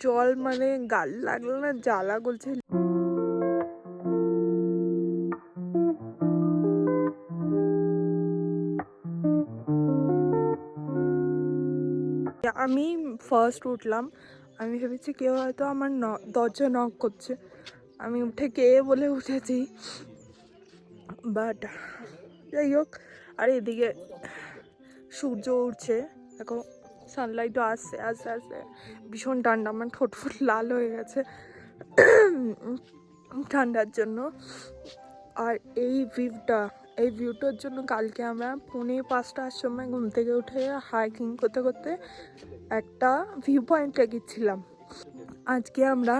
জল মানে গাল লাগল না, জ্বালা করছে। আমি ফার্স্ট উঠলাম, আমি ভেবেছি কেউ হয়তো আমার ন- দরজা নক করছে। আমি উঠে কে বলে উঠেছি। বাট যাই হোক, আর এদিকে সূর্য উঠছে, দেখো। সানলাইটও আসছে আস্তে আস্তে ভীষণ ঠান্ডা, আমার ঠোঁট ফুট লাল হয়ে গেছে। ঠান্ডার জন্য। আর এই ভিউটা এই ভিউটার জন্য কালকে আমরা পৌনে পাঁচটার সময় ঘুম থেকে উঠে হাইকিং করতে করতে একটা ভিউ পয়েন্টে গেছিলাম। আজকে আমরা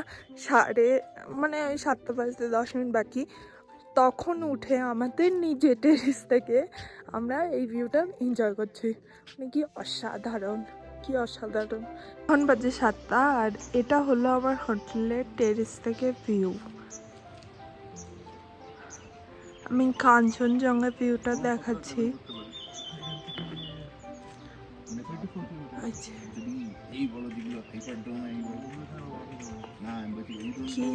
সাড়ে মানে ওই সাতটা বাজতে দশ মিনিট বাকি। তখন উঠে আমাদের নিজের টেরিস থেকে আমরা এই ভিউটা এনজয় করছি। মানে কি অসাধারণ কি অসাধারণ। এখন বাজে সাতটা আর এটা হলো আমার হোটেলের টেরিস থেকে ভিউ আমি কাঞ্চনজঙ্ঘা ভিউটা দেখাচ্ছি। আচ্ছা। কি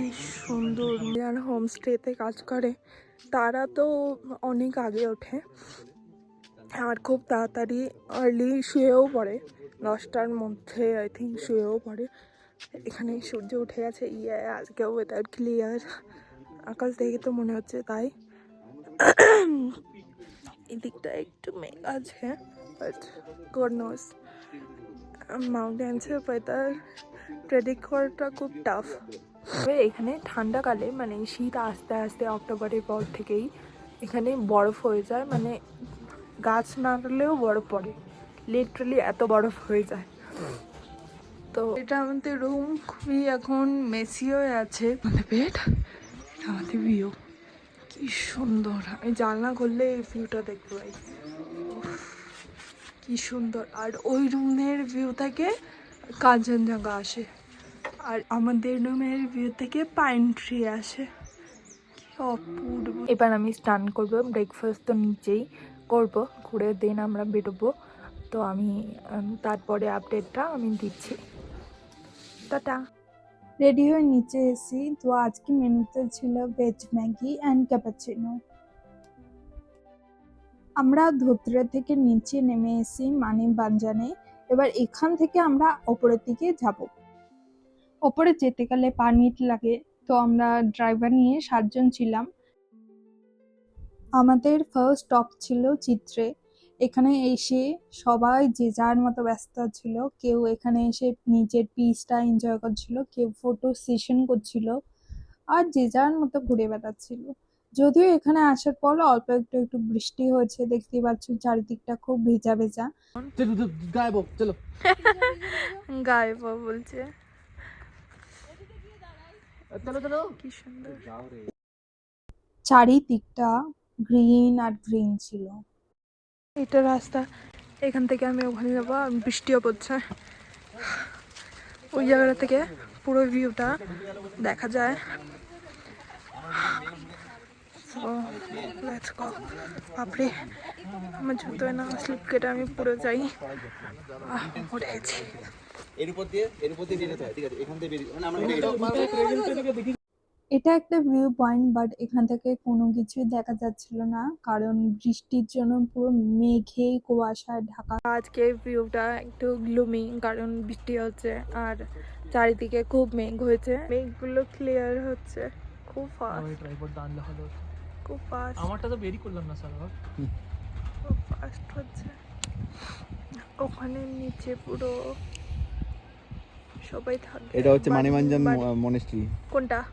সুন্দর। যারা হোমস্টেতে কাজ করে, তারা তো অনেক আগে ওঠে। আর খুব তাড়াতাড়ি আর্লি শুয়েও পড়ে। দশটার মধ্যে আই থিঙ্ক শুয়েও পড়ে। এখানে সূর্য উঠে গেছে। ইয়ে আজকে ওয়েদার ক্লিয়ার আকাশ দেখে তো মনে হচ্ছে তাই। এদিকটা একটু মেঘ আছে বাট গড নোস মাউন্টেন্সের ওয়েদার প্রেডিক্ট করাটা খুব টাফ তবে এখানে ঠান্ডাকালে মানে শীত আস্তে আস্তে অক্টোবরের পর থেকেই এখানে বরফ হয়ে যায়। মানে গাছ নাড়লেও বরফ পড়ে। লিটারালি এত বরফ হয়ে যায়। তো এটা আমাদের রুম খুবই এখন মেসি হয়ে আছে। আমাদের বেড এটা আমাদের ভিউ কি সুন্দর। আমি জানলা করলে এই ভিউটা দেখতে পাই। কি সুন্দর। আর ওই রুমের ভিউ থেকে কাঞ্চনজঙ্ঘা আসে। আর আমাদের রুমের ভিউ থেকে পাইন ট্রি আসে। কি অপূর্ব। এবার আমি স্নান করব। ব্রেকফাস্ট তো নিচেই। করব, ঘুরে দিন আমরা বেরোবো। তো আমি তারপরে আপডেটটা আমি দিচ্ছি। টাটা। রেডি হয়ে নিচে এসি, তো আজকে মেনুতে ছিল ভেজ ম্যাগি অ্যান্ড ক্যাপাচিনো আমরা ধোত্রে থেকে নিচে নেমে এসি মানে বানজানে এবার এখান থেকে আমরা ওপরের দিকে যাব। ওপরে যেতে গেলে পারমিট লাগে, তো আমরা ড্রাইভার নিয়ে সাতজন ছিলাম। আমাদের ফার্স্ট স্টপ ছিল চিত্রে। এখানে এসে সবাই যে যার মতো ব্যস্ত ছিল কেউ এখানে এসে নিজের পিসটা এনজয় করছিল কেউ ফটো সেশন করছিল আর যে যার মতো ঘুরে বেড়াচ্ছিল। যদিও এখানে আসার পর অল্প একটু একটু বৃষ্টি হয়েছে দেখতে পাচ্ছ চারিদিকটা খুব ভেজা ভেজা। গায়েব চলো। বলছে। চারিদিকটা গ্রিন আর গ্রিন ছিল এটা রাস্তা এখান থেকে আমি ওখানে যাব বৃষ্টিও পড়ছে ওই জায়গাটা থেকে পুরো ভিউটা দেখা যায় বাপরে আমার জুতোয় না স্লিপ কেটে আমি পুরো যাই উঠে গেছি এর উপর দিয়ে এর উপর দিয়ে বেরিয়ে যেতে হয় ঠিক আছে এখান থেকে বেরিয়ে মানে আমরা এটা একটা ভিউ পয়েন্ট বাট এখান থেকে কোনো কিছুই দেখা যাচ্ছিল না। কারণ বৃষ্টির জন্য পুরো মেঘে কুয়াশায় ঢাকা। আজকে ভিউটা একটু গ্লুমি কারণ বৃষ্টি হচ্ছে আর চারিদিকে খুব মেঘ হয়েছে। মেঘগুলো ক্লিয়ার হচ্ছে খুব ফাস্ট। খুব ফাস্ট আমারটা তো বেরি করলাম না স্যার খুব ফাস্ট হচ্ছে। ওখানে নিচে পুরো সবাই থাকবে এটা হচ্ছে বাড়ি- মনেস্ট্রি। কোনটা?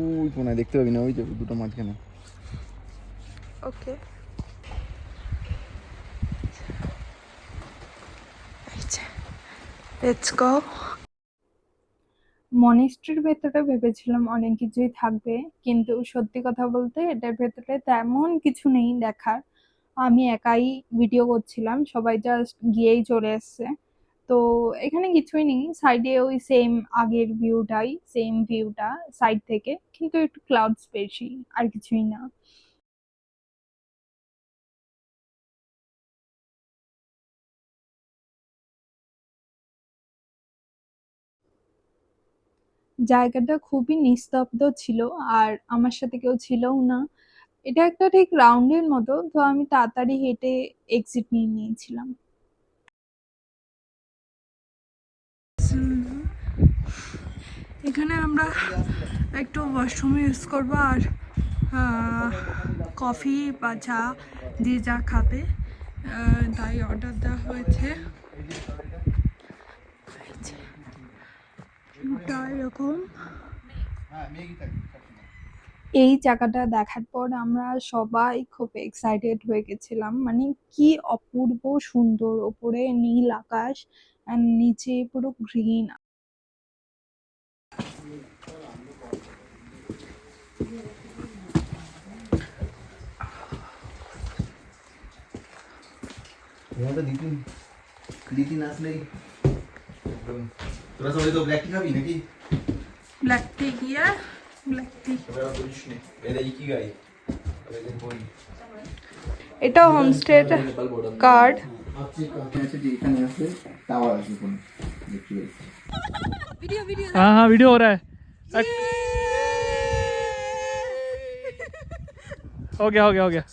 ওই কোনায় দেখতে পাবি না ওই যে দুটো মাঝখানে। ওকে লেটস গো মনেস্ট্রির ভেতরে ভেবেছিলাম অনেক কিছুই থাকবে কিন্তু সত্যি কথা বলতে এটার ভেতরে তেমন কিছু নেই দেখার। আমি একাই ভিডিও করছিলাম সবাই জাস্ট গিয়েই চলে এসছে। তো এখানে কিছুই নেই। সাইডে ওই সেম আগের ভিউটাই সেম ভিউটা সাইড থেকে, কিন্তু একটু ক্লাউডস বেশি, আর কিছুই না। জায়গাটা খুবই নিস্তব্ধ ছিল, আর আমার সাথে কেউ ছিলও না। এটা একটা ঠিক রাউন্ডের মতো, তো আমি তাড়াতাড়ি হেঁটে এক্সিট নিয়ে নিয়েছিলাম। এখানে আমরা একটু ওয়াশরুম ইউজ করব আর কফি বা চা যে যা খাবে। তাই অর্ডার দেওয়া হয়েছে। এই জায়গাটা দেখার পর আমরা সবাই খুব এক্সাইটেড হয়ে গেছিলাম। মানে কি অপূর্ব সুন্দর, ওপরে নীল আকাশ নিচে পুরো গ্রিন यहाँ तो दीदी दीदी नाच नहीं তোরা সবাই তো ব্ল্যাক টি খাবি নাকি ব্ল্যাক টি গিয়ে ব্ল্যাক টি তোরা বলিস নে এরা কি গাই এটা হোমস্টের কার্ড আছে যে এখানে আছে টাওয়ার আছে কোন দেখতে हाँ हाँ वीडियो हो रहा है हो गया हो गया हो गया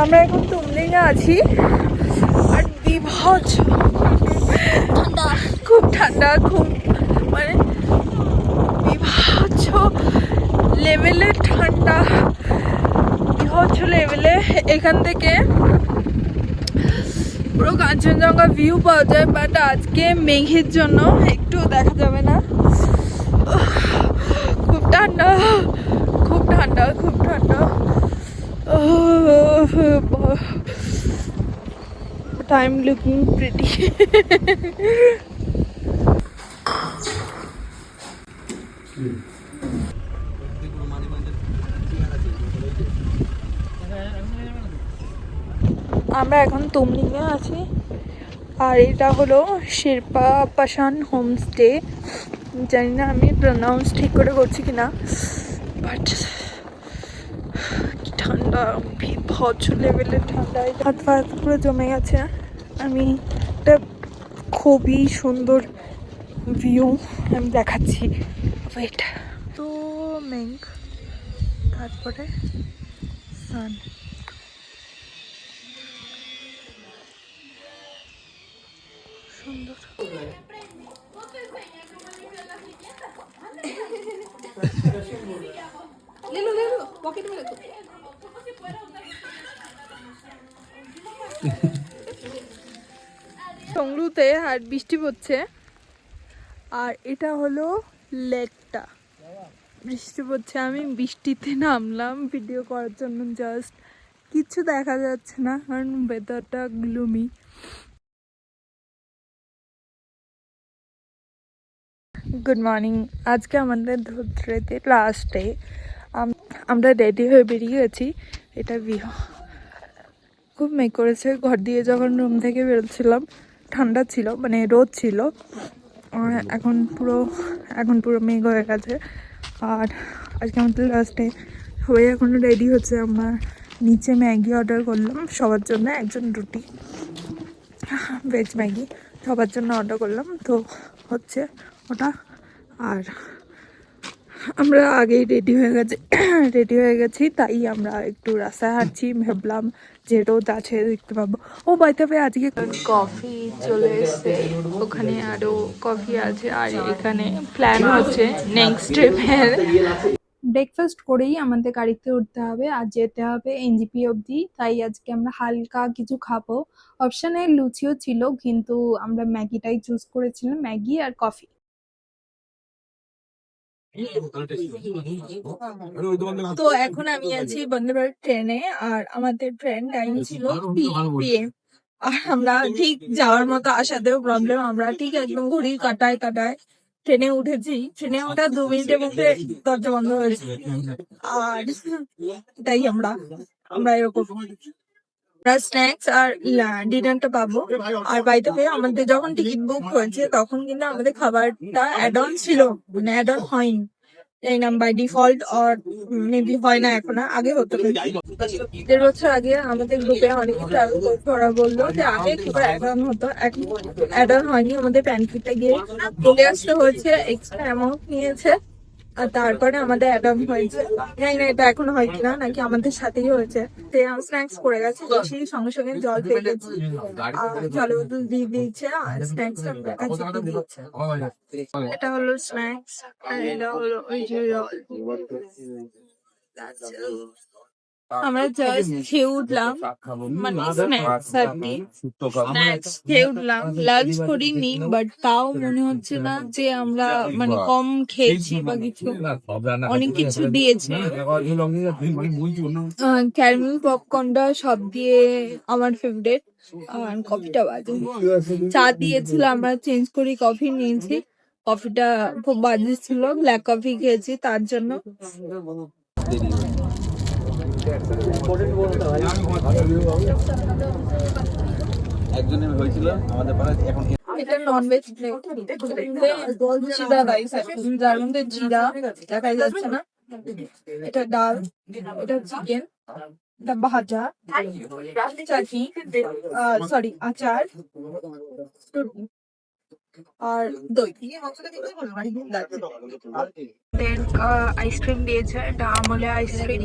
আমরা এখন তুমলিংয়ে আছি। আর বিভৎস। ঠান্ডা। খুব ঠান্ডা খুব মানে বিভৎস লেভেলের ঠান্ডা বিভৎস লেভেলে। এখান থেকে পুরো কাঞ্চনজঙ্ঘা ভিউ পাওয়া যায় বাট আজকে মেঘের জন্য একটু দেখা যাবে না। খুব ঠান্ডা খুব ঠান্ডা খুব ঠান্ডা। Oh, but I'm looking pretty. আমরা এখন তুমলিংয়ে আছি। আর এটা হলো শেরপা পাশান হোমস্টে জানি না আমি প্রনাউন্স ঠিক করে করছি কিনা বাট কি বিভৎস লেভেলের ঠান্ডা হাত ফাত পুরো জমে গেছে। আমি একটা খুবই সুন্দর ভিউ আমি দেখাচ্ছি। ওয়েট তো মেঘ, তারপরে সান সুন্দর। টংলুতে আর বৃষ্টি পড়ছে। আর এটা হলো লেকটা। বৃষ্টি পড়ছে, আমি বৃষ্টিতে নামলাম ভিডিও করার জন্য জাস্ট কিছু দেখা যাচ্ছে না, কারণ ওয়েদারটা গ্লুমি গুড মর্নিং আজকে আমাদের ধুত্রেতে লাস্ট ডে আমরা রেডি হয়ে বেরিয়ে গেছি। এটা বিহ খুব মেঘ করেছে। ঘর দিয়ে যখন রুম থেকে বেরোচ্ছিলাম, ঠান্ডা ছিল মানে রোদ ছিল। এখন পুরো এখন পুরো মেঘ হয়ে গেছে। আর আজকে আমাদের লাস্টে সবাই এখন রেডি হচ্ছে। আমরা নিচে ম্যাগি অর্ডার করলাম। সবার জন্য একজন রুটি। Veg Maggi. সবার জন্য অর্ডার করলাম। তো হচ্ছে ওটা। আর আমরা আগেই রেডি হয়ে গেছি রেডি হয়ে গেছি, তাই আমরা একটু রাস্তায় হাঁটছি। ভাবলাম যে রোদ আছে, দেখতে পাবো। ও বাইতে হবে আজকে কফি চলে এসছে। ওখানে আরও কফি আছে, আর এখানে প্ল্যান হচ্ছে নেক্সট ট্রিপের ব্রেকফাস্ট করেই আমাদের গাড়িতে উঠতে হবে, আর যেতে হবে এনজিপি অবধি। তাই আজকে আমরা হালকা কিছু খাব। অপশানে লুচিও ছিল, কিন্তু আমরা ম্যাগিটাই চুজ করেছিলাম, ম্যাগি আর কফি তো এখন আমি আছি বন্দে ভারত ট্রেনে আর আমাদের ট্রেন টাইম ছিল পিএম আর আমরা ঠিক যাওয়ার মতো আসাতেও প্রবলেম আমরা ঠিক একদম ঘড়ি কাটায় কাটায় ট্রেনে উঠেছি। ট্রেনে ওঠা দু মিনিটের মধ্যে দরজা বন্ধ হয়েছে। আর তাই আমরা আমরা এরকম আমরা স্ন্যাক্স আর ডিনারটা পাবো। আর বাড়িতে হয়ে আমাদের যখন টিকিট বুক হয়েছে, তখন কিন্তু আমাদের খাবারটা অ্যাড অন ছিল। মানে অ্যাড অন হয়নি। এই নাম বাই ডিফল্ট অর মেবি হয় না এখন, আগে হতো। দেড় বছর আগে আমাদের গ্রুপে অনেক ওরা বলল যে আগে খাবার অ্যাড অন হতো। এখন অ্যাড অন হয়নি। আমাদের প্যানকেকটা গিয়ে চলে আসতে হয়েছে এক্সট্রা অ্যামাউন্ট নিয়েছে। আর তারপরে আমাদের অ্যাডাম হয়েছে। জানি না এটা এখন হয় কিনা নাকি আমাদের সাথেই হয়েছে। তো স্ন্যাক্স পড়ে গেছে বেশি সঙ্গে সঙ্গে জল পেয়ে গেছি বোতল দিয়ে দিয়েছে আর স্ন্যাক্স দিচ্ছে এটা। হলো স্ন্যাক্স আর এটা হলো ওই যে জল। আমরা জাস্ট খেয়ে উঠলাম। মানে স্ন্যাক্স আর কি। স্ন্যাক্স খেয়ে উঠলাম লাঞ্চ করিনি বাট তাও মনে হচ্ছে না যে আমরা মানে কম খেয়েছি বা কিছু। অনেক কিছু দিয়েছে। ক্যারামেল পপকর্নটা সব দিয়ে আমার ফেভারিট আর কফিটা বাজে। চা দিয়েছিল আমরা চেঞ্জ করি কফি নিয়েছি। কফিটা খুব বাজে ছিল ব্ল্যাক কফি খেয়েছি তার জন্য। একজনের হয়েছিল আমাদের পাড়ায় এখন এটা ননভেজ জিরা রাইস যার মধ্যে জিরা দেখা যাচ্ছে না এটা ডাল এটা চিকেন এটা ভাজা চাটনি সরি আচার আর দই। আইসক্রিম দিয়েছে এটা আমলে আইসক্রিম